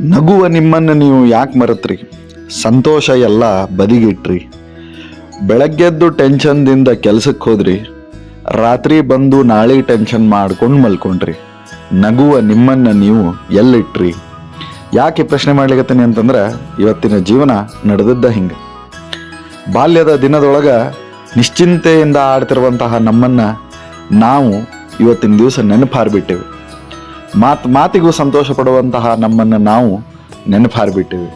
ನಗುವ ನಿಮ್ಮನ್ನು ನೀವು ಯಾಕೆ ಮರೆತ್ರಿ? ಸಂತೋಷ ಎಲ್ಲ ಬದಿಗಿಟ್ರಿ. ಬೆಳಗ್ಗೆದ್ದು ಟೆನ್ಷನ್ದಿಂದ ಕೆಲಸಕ್ಕೆ ಹೋದ್ರಿ. ರಾತ್ರಿ ಬಂದು ನಾಳೆ ಟೆನ್ಷನ್ ಮಾಡ್ಕೊಂಡು ಮಲ್ಕೊಂಡ್ರಿ. ನಗುವ ನಿಮ್ಮನ್ನು ನೀವು ಎಲ್ಲಿಟ್ರಿ? ಯಾಕೆ ಪ್ರಶ್ನೆ ಮಾಡ್ಲಿಕ್ಕತ್ತೀನಿ ಅಂತಂದ್ರೆ, ಇವತ್ತಿನ ಜೀವನ ನಡೆದದ್ದ ಹಿಂಗೆ. ಬಾಲ್ಯದ ದಿನದೊಳಗೆ ನಿಶ್ಚಿಂತೆಯಿಂದ ಆಡ್ತಿರುವಂತಹ ನಮ್ಮನ್ನು ನಾವು ಇವತ್ತಿನ ದಿವಸ ನೆನಪಾರ್ಬಿಟ್ಟೇವೆ. ಮಾತ್ ಮಾತಿಗೂ ಸಂತೋಷ ಪಡುವಂತಹ ನಮ್ಮನ್ನು ನಾವು ನೆನಪಾರ್ಬಿಟ್ಟೇವೆ.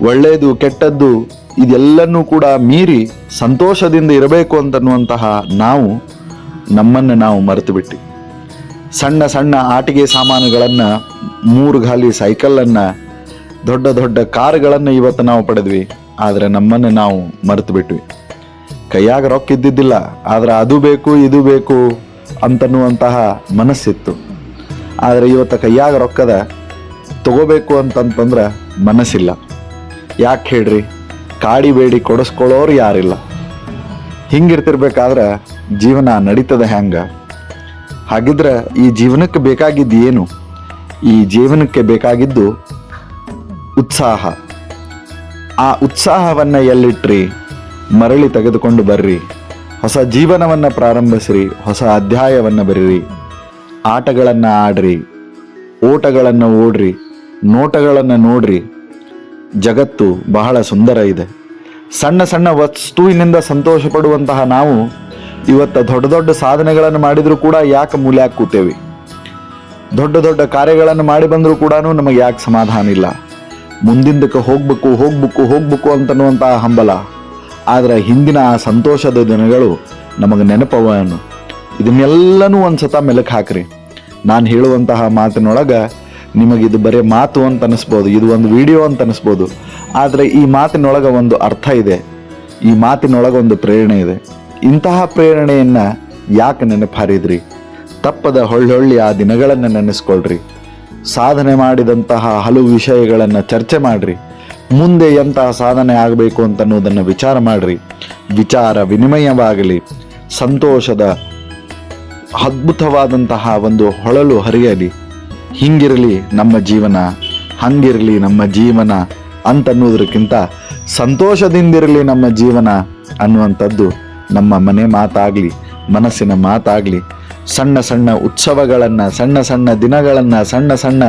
ಒಳ್ಳೆಯದು ಕೆಟ್ಟದ್ದು ಇದೆಲ್ಲನೂ ಕೂಡ ಮೀರಿ ಸಂತೋಷದಿಂದ ಇರಬೇಕು ಅಂತನ್ನುವಂತಹ ನಾವು ನಮ್ಮನ್ನು ನಾವು ಮರೆತು ಬಿಟ್ಟು ಸಣ್ಣ ಸಣ್ಣ ಆಟಿಕೆ ಸಾಮಾನುಗಳನ್ನು, ಮೂರು ಗಾಲಿ ಸೈಕಲನ್ನು, ದೊಡ್ಡ ದೊಡ್ಡ ಕಾರುಗಳನ್ನು ಇವತ್ತು ನಾವು ಪಡೆದ್ವಿ. ಆದರೆ ನಮ್ಮನ್ನು ನಾವು ಮರೆತು ಬಿಟ್ವಿ ಕೈಯಾಗ ರೊಕ್ಕ ಇದ್ದಿದ್ದಿಲ್ಲ, ಆದ್ರೆ ಅದು ಬೇಕು, ಇದು ಬೇಕು ಅಂತನ್ನುವಂತಹ ಮನಸ್ಸಿತ್ತು. ಆದರೆ ಇವತ್ತು ಕೈಯಾಗ ರೊಕ್ಕದ ತಗೋಬೇಕು ಅಂತಂತಂದ್ರೆ ಮನಸ್ಸಿಲ್ಲ. ಯಾಕೆ ಹೇಳ್ರಿ? ಕಾಡಿ ಬೇಡಿ ಕೊಡಿಸ್ಕೊಳ್ಳೋರು ಯಾರಿಲ್ಲ. ಹಿಂಗಿರ್ತಿರ್ಬೇಕಾದ್ರೆ ಜೀವನ ನಡೀತದ ಹೆಂಗ ಹಾಗಿದ್ರೆ ಈ ಜೀವನಕ್ಕೆ ಬೇಕಾಗಿದ್ದು ಏನು? ಈ ಜೀವನಕ್ಕೆ ಬೇಕಾಗಿದ್ದು ಉತ್ಸಾಹ. ಆ ಉತ್ಸಾಹವನ್ನು ಎಲ್ಲಿಟ್ರಿ? ಮರಳಿ ತೆಗೆದುಕೊಂಡು ಬರ್ರಿ. ಹೊಸ ಜೀವನವನ್ನ ಪ್ರಾರಂಭಿಸ್ರಿ. ಹೊಸ ಅಧ್ಯಾಯವನ್ನು ಬರೀರಿ. ಆಟಗಳನ್ನು ಆಡ್ರಿ ಓಟಗಳನ್ನು ಓಡ್ರಿ ನೋಟಗಳನ್ನು ನೋಡ್ರಿ. ಜಗತ್ತು ಬಹಳ ಸುಂದರ ಇದೆ. ಸಣ್ಣ ಸಣ್ಣ ವಸ್ತುವಿನಿಂದ ಸಂತೋಷ ಪಡುವಂತಹ ನಾವು ಇವತ್ತು ದೊಡ್ಡ ದೊಡ್ಡ ಸಾಧನೆಗಳನ್ನು ಮಾಡಿದರೂ ಕೂಡ ಯಾಕೆ ಮೂಲೆ ಹಾಕುತ್ತೇವೆ? ದೊಡ್ಡ ದೊಡ್ಡ ಕಾರ್ಯಗಳನ್ನು ಮಾಡಿ ಬಂದರೂ ಕೂಡ ನಮಗೆ ಯಾಕೆ ಸಮಾಧಾನ ಇಲ್ಲ? ಮುಂದಿಂದಕ್ಕೆ ಹೋಗ್ಬೇಕು ಹೋಗ್ಬೇಕು ಹೋಗ್ಬೇಕು ಅಂತನ್ನುವಂತಹ ಹಂಬಲ. ಆದರೆ ಹಿಂದಿನ ಆ ಸಂತೋಷದ ದಿನಗಳು ನಮಗೆ ನೆನಪವನು. ಇದನ್ನೆಲ್ಲನೂ ಒಂದ್ಸತ ಮೆಲುಕು ಹಾಕ್ರಿ. ನಾನು ಹೇಳುವಂತಹ ಮಾತಿನೊಳಗೆ ನಿಮಗಿದು ಬರೀ ಮಾತು ಅಂತ ಅನಿಸ್ಬೋದು, ಇದು ಒಂದು ವಿಡಿಯೋ ಅಂತ ಅನಿಸ್ಬೋದು. ಆದರೆ ಈ ಮಾತಿನೊಳಗೆ ಒಂದು ಅರ್ಥ ಇದೆ, ಈ ಮಾತಿನೊಳಗೆ ಒಂದು ಪ್ರೇರಣೆ ಇದೆ. ಇಂತಹ ಪ್ರೇರಣೆಯನ್ನು ಯಾಕೆ ನೆನಪಾರಿದ್ರಿ? ತಪ್ಪದ ಹೊಳ್ಳೊಳ್ಳಿ ಆ ದಿನಗಳನ್ನು ನೆನೆಸ್ಕೊಳ್ರಿ. ಸಾಧನೆ ಮಾಡಿದಂತಹ ಹಲವು ವಿಷಯಗಳನ್ನು ಚರ್ಚೆ ಮಾಡಿರಿ. ಮುಂದೆ ಎಂತಹ ಸಾಧನೆ ಆಗಬೇಕು ಅಂತನ್ನುವುದನ್ನು ವಿಚಾರ ಮಾಡಿರಿ. ವಿಚಾರ ವಿನಿಮಯವಾಗಲಿ, ಸಂತೋಷದ ಅದ್ಭುತವಾದಂತಹ ಒಂದು ಹೊಳಲು ಹರಿಯಲಿ. ಹಿಂಗಿರಲಿ ನಮ್ಮ ಜೀವನ, ಹಂಗಿರಲಿ ನಮ್ಮ ಜೀವನ ಅಂತನ್ನುವುದಕ್ಕಿಂತ ಸಂತೋಷದಿಂದಿರಲಿ ನಮ್ಮ ಜೀವನ ಅನ್ನುವಂಥದ್ದು ನಮ್ಮ ಮನೆ ಮಾತಾಗಲಿ, ಮನಸ್ಸಿನ ಮಾತಾಗಲಿ. ಸಣ್ಣ ಸಣ್ಣ ಉತ್ಸವಗಳನ್ನು, ಸಣ್ಣ ಸಣ್ಣ ದಿನಗಳನ್ನು, ಸಣ್ಣ ಸಣ್ಣ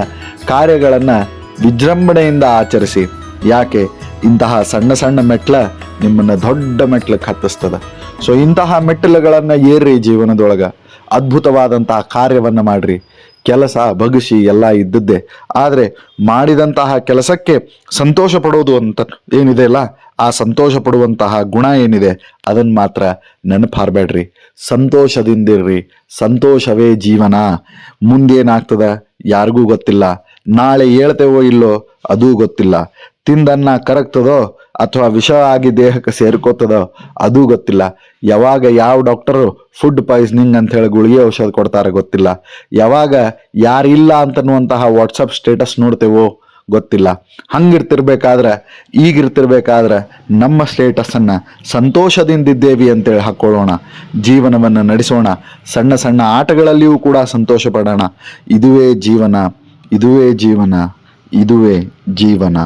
ಕಾರ್ಯಗಳನ್ನು ವಿಜೃಂಭಣೆಯಿಂದ ಆಚರಿಸಿ. ಯಾಕೆ? ಇಂತಹ ಸಣ್ಣ ಸಣ್ಣ ಮೆಟ್ಲ ನಿಮ್ಮನ್ನು ದೊಡ್ಡ ಮೆಟ್ಲಕ್ಕೆ ಹತ್ತಿಸ್ತದೆ. ಸೊ ಇಂತಹ ಮೆಟ್ಟಿಲುಗಳನ್ನು ಏರ್ರಿ ಜೀವನದೊಳಗೆ. ಅದ್ಭುತವಾದಂತಹ ಕಾರ್ಯವನ್ನು ಮಾಡ್ರಿ. ಕೆಲಸ ಬಗಸಿ ಎಲ್ಲ ಇದ್ದದ್ದೇ. ಆದರೆ ಮಾಡಿದಂತಹ ಕೆಲಸಕ್ಕೆ ಸಂತೋಷ ಪಡೋದು ಅಂತ ಏನಿದೆ ಅಲ್ಲ, ಆ ಸಂತೋಷ ಪಡುವಂತಹ ಗುಣ ಏನಿದೆ ಅದನ್ನು ಮಾತ್ರ ನೆನಪಾರಬೇಡ್ರಿ. ಸಂತೋಷದಿಂದಿರ್ರಿ. ಸಂತೋಷವೇ ಜೀವನ. ಮುಂದೇನಾಗ್ತದ? ಯಾರಿಗೂ ಗೊತ್ತಿಲ್ಲ. ನಾಳೆ ಹೇಳ್ತೇವೋ ಇಲ್ಲೋ, ಅದೂ ಗೊತ್ತಿಲ್ಲ. ತಿಂದನ್ನ ಕರಗ್ತದೋ ಅಥವಾ ವಿಷ ಆಗಿ ದೇಹಕ್ಕೆ ಸೇರ್ಕೋತದೋ ಅದು ಗೊತ್ತಿಲ್ಲ. ಯಾವಾಗ ಯಾವ ಡಾಕ್ಟರು ಫುಡ್ ಪಾಯ್ಸನಿಂಗ್ ಅಂತ ಹೇಳಿ ಗುಳಿಗೆ ಔಷಧ ಕೊಡ್ತಾರೆ ಗೊತ್ತಿಲ್ಲ. ಯಾವಾಗ ಯಾರಿಲ್ಲ ಅಂತನ್ನುವಂತಹ ವಾಟ್ಸಪ್ ಸ್ಟೇಟಸ್ ನೋಡ್ತೇವೋ ಗೊತ್ತಿಲ್ಲ. ಹಂಗಿರ್ತಿರ್ಬೇಕಾದ್ರೆ, ಈಗಿರ್ತಿರ್ಬೇಕಾದ್ರೆ ನಮ್ಮ ಸ್ಟೇಟಸನ್ನು ಸಂತೋಷದಿಂದಿದ್ದೇವಿ ಅಂತೇಳಿ ಹಾಕ್ಕೊಳ್ಳೋಣ ಜೀವನವನ್ನು ನಡೆಸೋಣ. ಸಣ್ಣ ಸಣ್ಣ ಆಟಗಳಲ್ಲಿಯೂ ಕೂಡ ಸಂತೋಷ ಪಡೋಣ ಇದುವೇ ಜೀವನ ಇದುವೇ ಜೀವನ ಇದುವೇ ಜೀವನ.